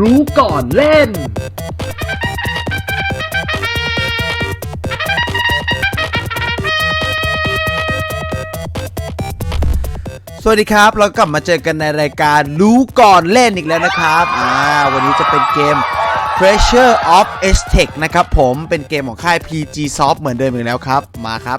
รู้ก่อนเล่น สวัสดีครับ เรากลับมาเจอกันในรายการรู้ก่อนเล่นอีกแล้วนะครับ อ่า วันนี้จะเป็นเกม Pressure of s t e c h นะครับผม เป็นเกมของค่าย PG Soft เหมือนเดิมอีกแล้วครับ มาครับ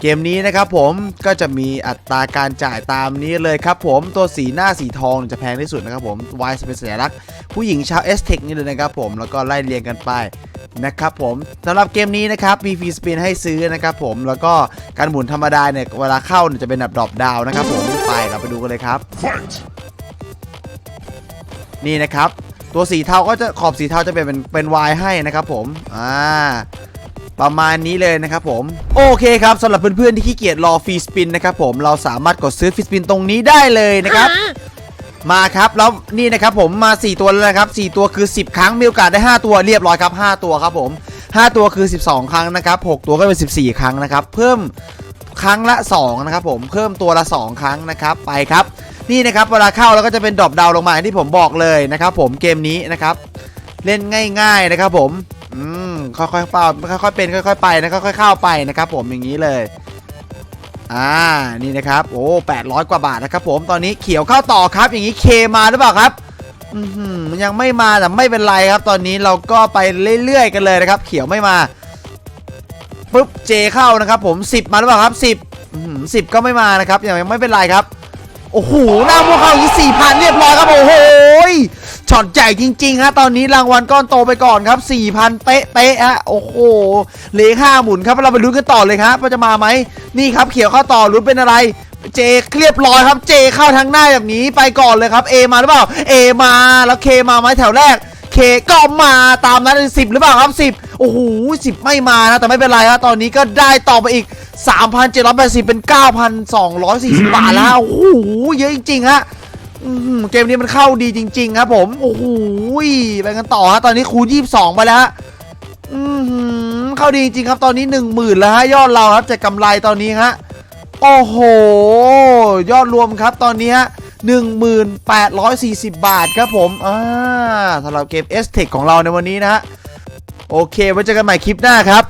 เกมนี้นะครับผมก็จะมีอัตราการจ่ายตามนี้เลยครับผมตัวสีหน้าสีทองจะแพงที่สุดนะครับผม Y จะเป็นสัญลักษณ์ผู้หญิงชาว s t e c h นี่เลยนะครับผมแล้วก็ไล่เรียงกันไปนะครับผมสำหรับเกมนี้นะครับมีฟรีสปินให้ซื้อนะครับผมแล้วก็การหมุนธรรมดาเนี่ยเวลาเข้าเนี่ยจะเป็นแบบดรอปดาวนะครับผมไปเราไปดูกันเลยครับ นี่นะครับ ตัวสีเทาก็จะขอบสีเทาจะเป็นเป็นวายให้นะครับผมอ่า ประมาณนี้เลยนะครับผม โอเคครับสำหรับเพื่อนๆที่ขี้เกียจรอฟรีสปินนะครับผมเราสามารถกดซื้อฟรีสปินตรงนี้ได้เลยนะครับ มาครับแล้วนี่นะครับผมมา 4 ตัวแล้วนะครับ4ตัวคือ 10 ครั้งมีโอกาสได้ 5 ตัวเรียบร้อยครับ 5 ตัวครับผม 5 ตัวคือ 12 ครั้งนะครับ6ตัวก็เป็น 14 ครั้งนะครับ เพิ่มครั้งละ 2 นะครับผมเพิ่มตัวละ 2 ครั้งนะครับไปครับ นี่นะครับเวลาเข้าแล้วก็จะเป็นดรอปดาวลงมาอย่างที่ผมบอกเลยนะครับผมเกมนี้นะครับ เล่นง่าย ๆนะครับผมอืม ค่อยๆเป้าค่อยๆเป็นค่อยๆไปนะค่อยๆเข้าไปนะครับผมอย่างนี้เลยอ่านี่นะครับโอ้800 กว่าบาทนะครับผมตอนนี้เขียวเข้าต่อครับ อย่างนี้เคมาหรือเปล่าครับอือหือยังไม่มาแต่ไม่เป็นไรครับ ตอนนี้เราก็ไปเรื่อยๆกันเลยนะครับ เขียวไม่มาปุ๊บเจเข้านะครับ ผม 10 มาหรือเปล่าครับ 10อือสิบก็ไม่มานะครับยังไม่เป็นไรครับโอ้โหหน้าพวกเขาอย่างนี้สี่พันเรียบร้อยครับโอ้โหย ช็อตใหญ่จริงๆฮะตอนนี้รางวัลก้อนโตไปก่อนครับ 4,000 เป๊ะเป๊ะๆฮะโอ้โหเหลขห้าหมุนครับเราไปลุ้นกันต่อเลยครับว่าจะมาไหมนี่ครับเขียวเข้าต่อลุ้นเป็นอะไรเจเรียบร้อยครับเจเข้าทางหน้าแบบนี้ไปก่อนเลยครับเอมาหรือเปล่าเอมาแล้วเคมาไหมแถวแรกเคก็มาตามนั้นสิบหรือเปล่าครับสิบโอ้โหสิบไม่มานะ แต่ไม่เป็นไรครับตอนนี้ก็ได้ต่อไปอีก 3,780 เป็น 9,240 บาทแล้ว โอ้โห เยอะจริงๆฮะ เกมนี้มันเข้าดีจริง ๆ ครับผม โอ้โหไปกันต่อฮะ ตอนนี้คูณ22ไปแล้วฮะอือหือเข้าดีจริงครับ ตอนนี้10,000แล้วฮะ ยอดเราครับจากกำไรตอนนี้ฮะ โอ้โห ยอดรวมครับตอนนี้ฮะ1840 บาทครับผม อ่าสำหรับเกม s t e c h ของเราในวันนี้นะฮะโอเค ไว้เจอกันใหม่คลิปหน้าครับ